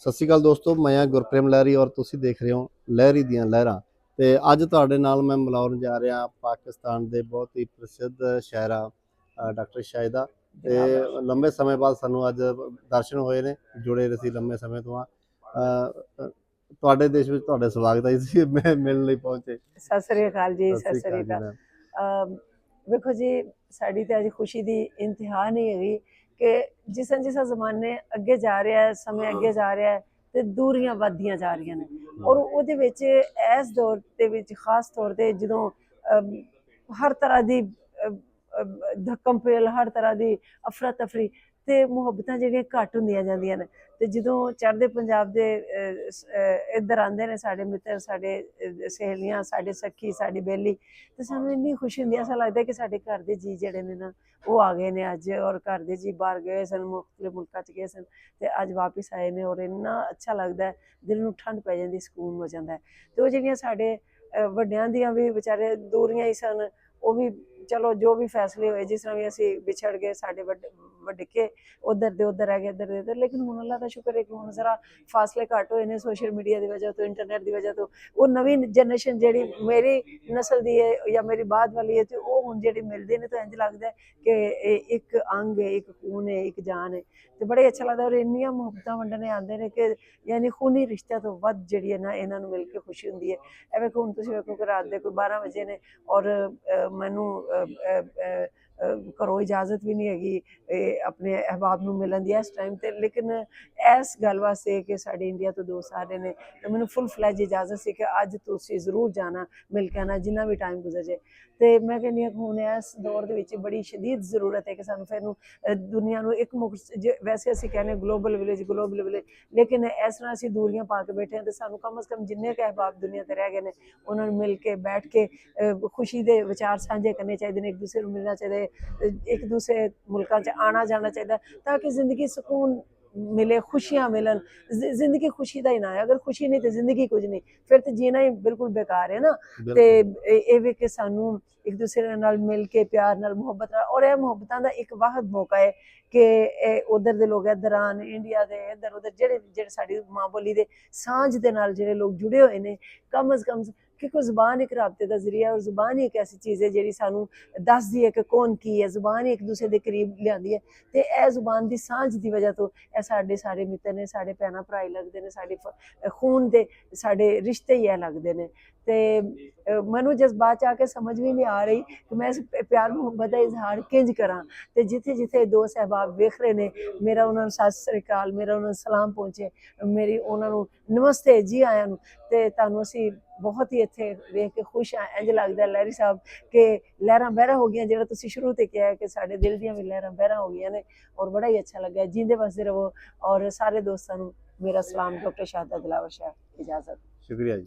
ਸਤਿ ਸ਼੍ਰੀ ਅਕਾਲ ਦੋਸਤੋ ਮੈਂ ਹਾਂ ਗੁਰਪ੍ਰੇਮ ਲਹਿਰੀ ਔਰ ਤੁਸੀਂ ਦੇਖ ਰਹੇ ਹੋ ਲਹਿਰੀ ਦੀਆਂ ਲਹਿਰਾਂ। ਤੇ ਅੱਜ ਤੁਹਾਡੇ ਨਾਲ ਮੈਂ ਮਿਲਾਉਣ ਜਾ ਰਿਹਾ ਪਾਕਿਸਤਾਨ ਦੇ ਬਹੁਤ ਹੀ ਪ੍ਰਸਿੱਧ ਸ਼ਾਇਰਾ ਡਾਕਟਰ ਸ਼ਾਹਿਦਾ। ਤੇ ਲੰਬੇ ਸਮੇਂ ਬਾਅਦ ਸਾਨੂੰ ਅੱਜ ਦਰਸ਼ਨ ਹੋਏ ਨੇ ਜੁੜੇ ਰਹੇ ਸੀ ਲੰਬੇ ਸਮੇਂ ਤੋਂ ਆ। ਤੁਹਾਡੇ ਦੇਸ਼ ਵਿੱਚ ਤੁਹਾਡਾ ਸਵਾਗਤ ਹੈ ਜੀ ਮੈਂ ਮਿਲਣ ਲਈ ਪਹੁੰਚੇ। ਸਤਿ ਸ੍ਰੀ ਅਕਾਲ ਜੀ ਸਤਿ ਸ਼੍ਰੀ ਅਕਾਲ ਵੇਖੋ ਜੀ ਸਾਡੀ ਤੇ ਅੱਜ ਖੁਸ਼ੀ ਦੀ ਇੰਤਹਾ ਨਹੀਂ ਹੈਗੀ। ਕਿ ਜਿਸਾਂ ਜਿਸਾਂ ਜ਼ਮਾਨੇ ਅੱਗੇ ਜਾ ਰਿਹਾ ਹੈ, ਸਮੇਂ ਅੱਗੇ ਜਾ ਰਿਹਾ ਹੈ ਤੇ ਦੂਰੀਆਂ ਵੱਧਦੀਆਂ ਜਾ ਰਹੀਆਂ ਨੇ। ਔਰ ਉਹਦੇ ਵਿੱਚ ਇਸ ਦੌਰ ਦੇ ਵਿੱਚ, ਖਾਸ ਤੌਰ ਤੇ ਜਦੋਂ ਹਰ ਤਰ੍ਹਾਂ ਦੀ ਧੱਕਮ ਪੇਲ ਹਰ ਤਰ੍ਹਾਂ ਦੀ ਅਫਰਾ ਤਫਰੀ ਤੇ ਮੁਹੱਬਤਾਂ ਜਿਹੜੀਆਂ ਘੱਟ ਹੁੰਦੀਆਂ ਜਾਂਦੀਆਂ ਨੇ। ਤੇ ਜਦੋਂ ਚੜ੍ਹਦੇ ਪੰਜਾਬ ਦੇ ਇੱਧਰ ਆਉਂਦੇ ਨੇ ਸਾਡੇ ਮਿੱਤਰ, ਸਾਡੇ ਸਹੇਲੀਆਂ, ਸਾਡੇ ਸਖੀ, ਸਾਡੀ ਬੇਲੀ, ਤੇ ਸਾਨੂੰ ਇੰਨੀ ਖੁਸ਼ੀ ਹੁੰਦੀ ਹੈ ਐਸਾ ਲੱਗਦਾ ਕਿ ਸਾਡੇ ਘਰ ਦੇ ਜੀ ਜਿਹੜੇ ਨੇ ਨਾ, ਉਹ ਆ ਗਏ ਨੇ ਅੱਜ ਔਰ ਘਰ ਦੇ ਜੀ ਬਾਹਰ ਗਏ ਸਨ ਮੁਖਤਲਿਫ ਮੁਲਕਾਂ ਚ ਗਏ ਸਨ ਤੇ ਅੱਜ ਵਾਪਸ ਆਏ ਨੇ ਔਰ ਇੰਨਾ ਅੱਛਾ ਲੱਗਦਾ ਦਿਲ ਨੂੰ ਠੰਡ ਪੈ ਜਾਂਦੀ, ਸਕੂਨ ਹੋ ਜਾਂਦਾ ਹੈ। ਤੇ ਉਹ ਜਿਹੜੀਆਂ ਸਾਡੇ ਵੱਡਿਆਂ ਦੀਆਂ ਵੀ ਵਿਚਾਰੇ ਦੂਰੀਆਂ ਹੀ ਸਨ, ਉਹ ਵੀ ਚਲੋ ਜੋ ਵੀ ਫੈਸਲੇ ਹੋਏ, ਜਿਸ ਤਰ੍ਹਾਂ ਵੀ ਅਸੀਂ ਵਿਛੜ ਗਏ, ਸਾਡੇ ਵੱਡੇ ਵੱਡਕੇ ਉਧਰ ਦੇ ਉਧਰ ਰਹਿ ਗਏ ਇੱਧਰ ਦੇ ਇੱਧਰ ਲੇਕਿਨ ਹੁਣ ਅੱਲਾਹ ਦਾ ਸ਼ੁਕਰ ਹੈ ਕਿ ਹੁਣ ਜ਼ਰਾ ਫਾਸਲੇ ਘੱਟ ਹੋਏ ਨੇ ਸੋਸ਼ਲ ਮੀਡੀਆ ਦੀ ਵਜ੍ਹਾ ਤੋਂ ਇੰਟਰਨੈਟ ਦੀ ਵਜ੍ਹਾ ਤੋਂ। ਉਹ ਨਵੀਂ ਜਨਰੇਸ਼ਨ ਜਿਹੜੀ ਮੇਰੀ ਨਸਲ ਦੀ ਹੈ ਜਾਂ ਮੇਰੀ ਬਾਅਦ ਵਾਲੀ ਹੈ ਤੇ ਉਹ ਹੁਣ ਜਿਹੜੀ ਮਿਲਦੇ ਨੇ ਤਾਂ ਇੰਜ ਲੱਗਦਾ ਕਿ ਇਹ ਇੱਕ ਅੰਗ ਹੈ ਇੱਕ ਖੂਨ ਹੈ ਇੱਕ ਜਾਨ ਹੈ। ਤੇ ਬੜੇ ਅੱਛਾ ਲੱਗਦਾ ਔਰ ਇੰਨੀਆਂ ਮੁਹੱਬਤਾਂ ਵੰਡਣੇ ਆਉਂਦੇ ਨੇ ਕਿ ਯਾਨੀ ਖੂਨੀ ਰਿਸ਼ਤਿਆਂ ਤੋਂ ਵੱਧ ਜਿਹੜੀ ਹੈ ਨਾ ਇਹਨਾਂ ਨੂੰ ਮਿਲ ਕੇ ਖੁਸ਼ੀ ਹੁੰਦੀ ਹੈ। ਐਵੇਂ ਕਿ ਹੁਣ ਤੁਸੀਂ ਵੇਖੋ ਕਿ ਰਾਤ ਦੇ ਕੋਈ 12 ਵਜੇ ਨੇ ਔਰ ਮੈਨੂੰ ਅਹ, ਘਰੋਂ ਇਜਾਜ਼ਤ ਵੀ ਨਹੀਂ ਹੈਗੀ, ਇਹ ਆਪਣੇ ਅਹਿਬਾਬ ਨੂੰ ਮਿਲਣ ਦੀ ਇਸ ਟਾਈਮ ਤੇ। ਲੇਕਿਨ ਇਸ ਗੱਲ ਵਾਸਤੇ ਕਿ ਸਾਡੇ ਇੰਡੀਆ ਤੋਂ ਦੋਸਤ ਆ ਰਹੇ ਨੇ, ਤੇ ਮੈਨੂੰ ਫੁੱਲ ਫਲੈਜ ਇਜਾਜ਼ਤ ਸੀ ਕਿ ਅੱਜ ਤੁਸੀਂ ਜ਼ਰੂਰ ਜਾਣਾ, ਮਿਲ ਕੇ ਆਣਾ ਜਿੰਨਾ ਵੀ ਟਾਈਮ ਗੁਜ਼ਰ ਜਾਏ। ਤੇ ਮੈਂ ਕਹਿੰਦੀ ਹਾਂ ਕਿ ਹੁਣ ਇਸ ਦੌਰ ਦੇ ਵਿੱਚ ਬੜੀ ਸ਼ਦੀਦ ਜ਼ਰੂਰਤ ਹੈ ਕਿ ਸਾਨੂੰ ਫਿਰ ਨੂੰ ਦੁਨੀਆ ਨੂੰ ਇੱਕ ਮੁਖ ਜੇ- ਵੈਸੇ ਅਸੀਂ ਕਹਿੰਦੇ ਗਲੋਬਲ ਵਿਲੇਜ ਗਲੋਬਲ ਵਿਲੇਜ ਲੇਕਿਨ ਇਸ ਤਰ੍ਹਾਂ ਅਸੀਂ ਦੂਰੀਆਂ ਪਾ ਕੇ ਬੈਠੇ ਹਾਂ ਤੇ ਸਾਨੂੰ ਕਮ ਸੇ ਕਮ ਜਿੰਨੇ ਕੁ ਅਹਿਬਾਬ ਦੁਨੀਆ ਤੇ ਰਹਿ ਗਏ ਨੇ, ਉਹਨਾਂ ਨੂੰ ਮਿਲ ਕੇ ਬੈਠ ਕੇ ਖੁਸ਼ੀ ਦੇ ਵਿਚਾਰ ਸਾਂਝੇ ਕਰਨੇ ਚਾਹੀਦੇ ਨੇ, ਇੱਕ ਦੂਸਰੇ ਨੂੰ ਮਿਲਣਾ ਚਾਹੀਦਾ ਇੱਕ ਦੂਸਰੇ ਮੁਲਕਾਂ 'ਚ ਆਣਾ ਜਾਣਾ ਚਾਹੀਦਾ ਤਾਂ ਕਿ ਜ਼ਿੰਦਗੀ ਸਕੂਨ ਮਿਲੇ ਖੁਸ਼ੀਆਂ ਮਿਲਣ। ਜ਼ਿੰਦਗੀ ਖੁਸ਼ੀ ਦਾ ਹੀ ਨਾ ਹੈ। ਅਗਰ ਖੁਸ਼ੀ ਨਹੀਂ ਤੇ ਜ਼ਿੰਦਗੀ ਕੁਝ ਨਹੀਂ ਫਿਰ ਤੇ ਜੀਣਾ ਹੀ ਬਿਲਕੁਲ ਬੇਕਾਰ ਹੈ ਨਾ। ਤੇ ਇਹ ਇਹ ਵੀ ਕਿ ਸਾਨੂੰ ਇੱਕ ਦੂਸਰੇ ਨਾਲ ਮਿਲ ਕੇ ਪਿਆਰ ਨਾਲ ਮੁਹੱਬਤ ਨਾਲ ਔਰ ਇਹ ਮੁਹੱਬਤਾਂ ਦਾ ਇੱਕ ਵਾਹਦ ਮੌਕਾ ਹੈ ਕਿ ਇਹ ਉਧਰ ਦੇ ਲੋਕ ਇੱਧਰ ਆਣ ਇੰਡੀਆ ਦੇ ਇੱਧਰ ਉਧਰ ਜਿਹੜੇ ਜਿਹੜੇ ਸਾਡੀ ਮਾਂ ਬੋਲੀ ਦੇ ਸਾਂਝ ਦੇ ਨਾਲ ਜਿਹੜੇ ਲੋਕ ਜੁੜੇ ਹੋਏ ਨੇ ਕਮ ਅਜ਼ ਕਮ ਕਿਉਂਕਿ ਜ਼ੁਬਾਨ ਇੱਕ ਰਾਬਤੇ ਦਾ ਜ਼ਰੀਆ ਹੈ ਔਰ ਜ਼ੁਬਾਨ ਹੀ ਇੱਕ ਐਸੀ ਚੀਜ਼ ਹੈ ਜਿਹੜੀ ਸਾਨੂੰ ਦੱਸਦੀ ਹੈ ਕਿ ਕੌਣ ਕੀ ਹੈ। ਜ਼ੁਬਾਨ ਹੀ ਇੱਕ ਦੂਸਰੇ ਦੇ ਕਰੀਬ ਲਿਆਂਦੀ ਹੈ। ਤੇ ਇਹ ਜ਼ੁਬਾਨ ਦੀ ਸਾਂਝ ਦੀ ਵਜ੍ਹਾ ਤੋਂ ਇਹ ਸਾਡੇ ਸਾਰੇ ਮਿੱਤਰ ਨੇ, ਸਾਡੇ ਭੈਣਾਂ ਭਰਾ ਹੀ ਲੱਗਦੇ ਨੇ, ਸਾਡੇ ਫ- ਖੂਨ ਦੇ ਸਾਡੇ ਰਿਸ਼ਤੇ ਹੀ ਇਹ ਲੱਗਦੇ ਨੇ। ਤੇ ਮੈਨੂੰ ਜਜ਼ਬਾਤ ਚ ਆ ਕੇ ਸਮਝ ਵੀ ਨਹੀਂ ਆ ਰਹੀ ਕਿ ਮੈਂ ਇਸ ਪਿਆਰ ਮੁਹੱਬਤ ਦਾ ਇਜ਼ਹਾਰ ਕਿੰਜ ਕਰਾਂ। ਤੇ ਜਿੱਥੇ ਜਿੱਥੇ ਦੋ ਸਹਿਬਾਬ ਵੇਖ ਰਹੇ ਨੇ, ਮੇਰਾ ਉਹਨਾਂ ਨੂੰ ਸਤਿ ਸ੍ਰੀ ਅਕਾਲ, ਮੇਰਾ ਉਹਨਾਂ ਨੂੰ ਸਲਾਮ ਪਹੁੰਚੇ, ਮੇਰੀ ਉਹਨਾਂ ਨੂੰ ਨਮਸਤੇ ਜੀ ਆਇਆਂ ਨੂੰ। ਤੇ ਤੁਹਾਨੂੰ ਅਸੀਂ ਬਹੁਤ ਹੀ ਇੱਥੇ ਵੇਖ ਕੇ ਖੁਸ਼ ਆ ਇੰਜ ਲੱਗਦਾ ਲਹਿਰੀ ਸਾਹਿਬ ਕਿ ਲਹਿਰਾਂ ਬਹਿਰਾਂ ਹੋ ਗਈਆਂ, ਜਿਹੜਾ ਤੁਸੀਂ ਸ਼ੁਰੂ ਤੇ ਕਿਹਾ ਕਿ ਸਾਡੇ ਦਿਲ ਦੀਆਂ ਵੀ ਲਹਿਰਾਂ ਬਹਿਰਾਂ ਹੋ ਗਈਆਂ ਨੇ ਔਰ ਬੜਾ ਹੀ ਅੱਛਾ ਲੱਗਾ ਜਿੰਦੇ ਵਸਦੇ ਰਹੋ ਔਰ ਸਾਰੇ ਦੋਸਤਾਂ ਨੂੰ ਮੇਰਾ ਸਲਾਮ, ਡਾਕਟਰ ਸ਼ਾਹਦਾ ਦਿਲਾਵਰ ਸ਼ਾਹ, ਇਜਾਜ਼ਤ। ਸ਼ੁਕਰੀਆ ਜੀ।